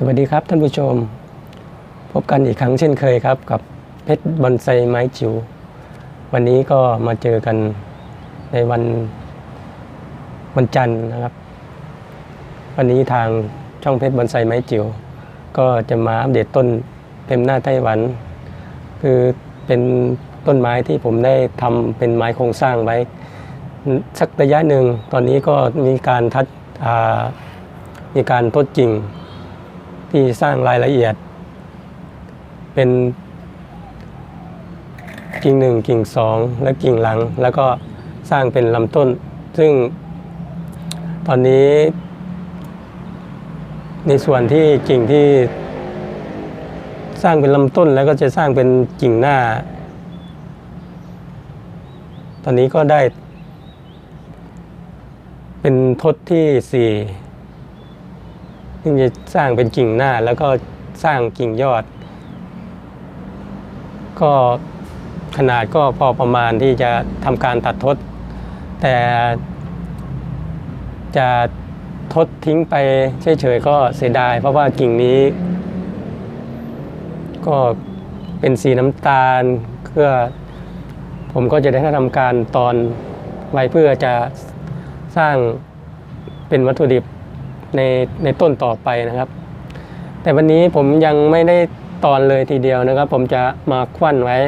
สวัสดีครับท่านผู้ชม พบกันอีกครั้งเช่นเคยครับ กับเพชรบอนไซไม้จิ๋ววันนี้ก็มาเจอกันในวันวันจันทร์นะครับ วันนี้ทางช่องเพชรบอนไซไม้จิ๋วก็จะมาอัปเดตต้นเต็มหน้าไต้หวัน คือเป็นต้นไม้ที่ผมได้ทำเป็นไม้โครงสร้างไว้ สักระยะหนึ่งตอนนี้ก็มีการทัดมีการทดจริง ที่สร้างรายละเอียด เป็นกิ่งหนึ่งกิ่งสองและกิ่งหลัง แล้วก็สร้างเป็นลำต้น ซึ่งตอนนี้ ในส่วนที่กิ่งที่สร้างเป็นลำต้นแล้วก็จะสร้างเป็นกิ่งหน้า ตอนนี้ก็ได้ เป็นทศที่สี่ ซึ่งจะสร้างเป็นกิ่งหน้าแล้วก็สร้างกิ่งยอด ก็ขนาดก็พอประมาณที่จะทำการตัดทด แต่จะทดทิ้งไปเฉยๆก็เสียดาย เพราะว่ากิ่งนี้ ก็เป็นสีน้ำตาลเพื่อผมก็จะได้ทำการตอนไว้เพื่อจะสร้างเป็นวัตถุดิบ ในในต้นต่อไปนะครับ แต่วันนี้ผมยังไม่ได้ตอนเลยทีเดียวนะครับ ผมจะมาควันไว้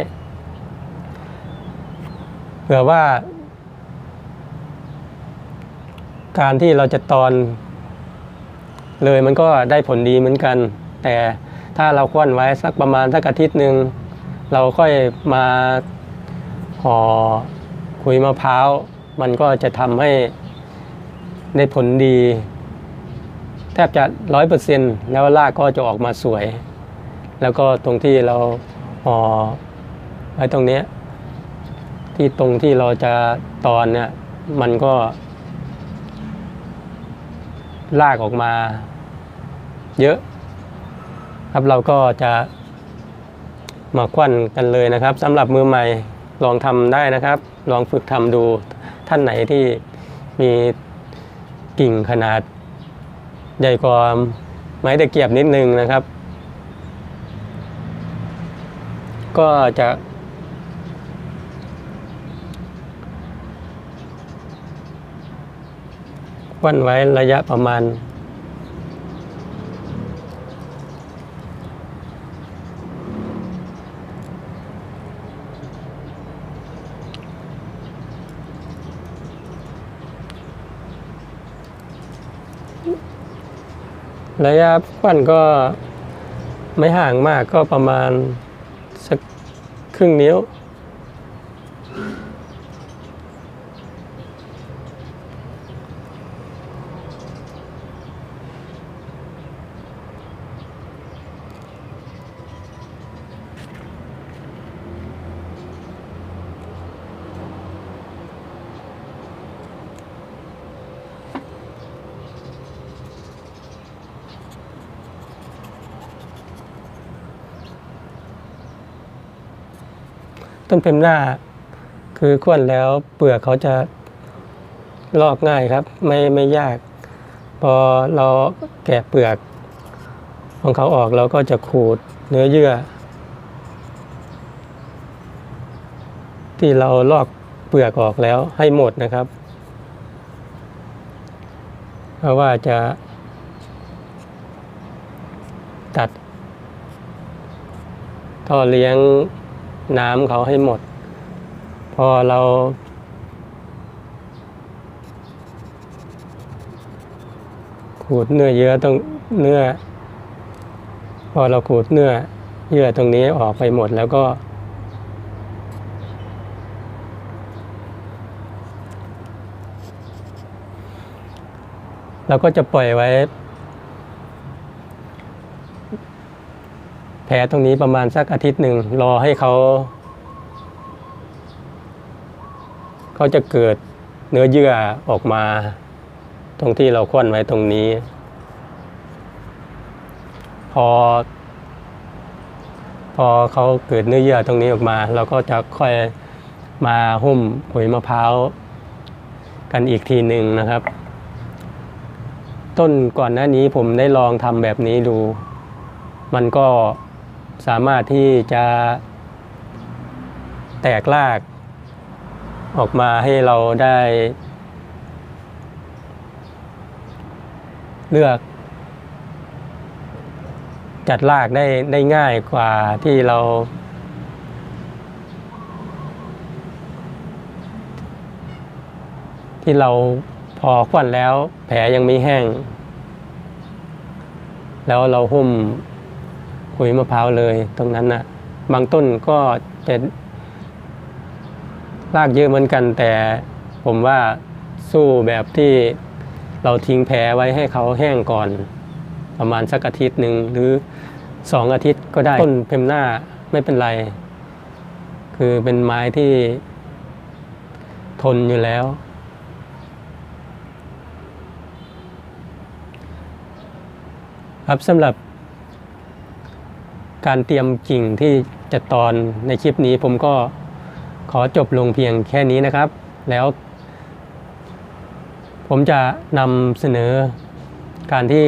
เผื่อว่า การที่เราจะตอน เลยมันก็ได้ผลดีเหมือนกัน แต่ถ้าเราควันไว้สักประมาณสักอาทิตย์หนึ่งเราค่อยมาห่อขุยมะพร้าว มันก็จะทำให้ได้ผลดี บจะร้อยเปอร์เซ็นแล้วรากก็จะออกมาสวย แล้วก็ตรงที่เราห่อไว้ตรงนี้ที่ตรงที่เราจะตอนเนี่ยมันก็ ลากออกมา เยอะ ครับเราก็จะมาควันกันเลยนะครับสำหรับมือใหม่ลองทำได้นะครับ ลองฝึกทำดูท่านไหนที่มีกิ่งขนาด ใหญ่กว่าไม้ตะเกียบนิดนึงนะครับ ก็จะควันไว้ระยะประมาณ ระยะปั้นก็ไม่ห่างมากก็ประมาณสักครึ่งนิ้ว ต้นเพมหน้า คือควนแล้วเปลือกเขาจะลอกง่ายครับ ไม่ไม่ยาก พอเราแกะเปลือก ของเขาออกเราก็จะขูดเนื้อเยื่อ ที่เราลอกเปลือกออกแล้วให้หมดนะครับ เพราะว่าจะตัดท่อเลี้ยง น้ำเขาให้หมด พอเรา ขูดเนื้อเยื่อตรงเนื้อ พอเราขูดเนื้อเยื่อตรงนี้ออกไปหมดแล้วก็เราก็จะปล่อยไว้ ผลตรงนี้ประมาณสักอาทิตย์หนึ่งรอให้เขาเขาจะเกิดเนื้อเยื่อออกมา ตรงที่เราควนไว้ตรงนี้ พอ พอเขาเกิดเนื้อเยื่อตรงนี้ออกมา เราก็จะค่อยมาหุ้มขุยมะพร้าวกันอีกทีหนึ่งนะครับ ต้นก่อนหน้านี้ผมได้ลองทำแบบนี้ดู มันก็ สามารถที่จะแตกราก ออกมาให้เราได้ เลือก จัดรากได้ได้ง่ายกว่าที่เรา ที่เราพอควันแล้วแผลยังไม่แห้ง แล้วเราหุ้ม ขุยมะพร้าวเลยตรงนั้นนะบางต้นก็จะรากเยอะเหมือนกัน แต่ผมว่าสู้แบบที่เราทิ้งแผลไว้ให้เขาแห้งก่อน ประมาณสักอาทิตย์หนึ่งหรือสองอาทิตย์ก็ได้ต้นเพมหน้าไม่เป็นไร คือเป็นไม้ที่ทนอยู่แล้ว ครับสำหรับ การเตรียมกิ่งที่จะตอนในคลิปนี้ผมก็ขอจบลงเพียงแค่นี้นะครับ แล้ว ผมจะนำเสนอการที่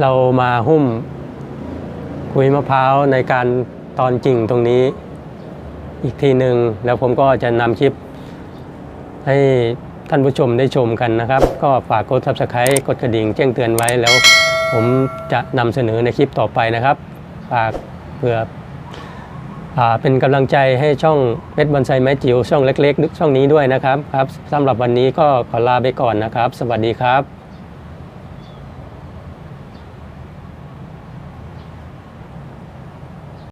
เรามาหุ้มคุยมะพร้าวในการตอนกิ่งตรงนี้อีกทีหนึ่งแล้วผมก็จะนำคลิป ให้ท่านผู้ชมได้ชมกันนะครับ ก็ฝากกด subscribe กดกระดิ่งแจ้งเตือนไว้แล้ว ผมจะนำเสนอในคลิปต่อไปนะครับฝากเพื่ออเป็นกำลังใจให้ช่องเพชรบอนไซไม้จิ๋วช่องเล็กๆช่องนี้ด้วยนะครับครับสำหรับวันนี้ก็ขอลาไปก่อนนะครับ สวัสดีครับ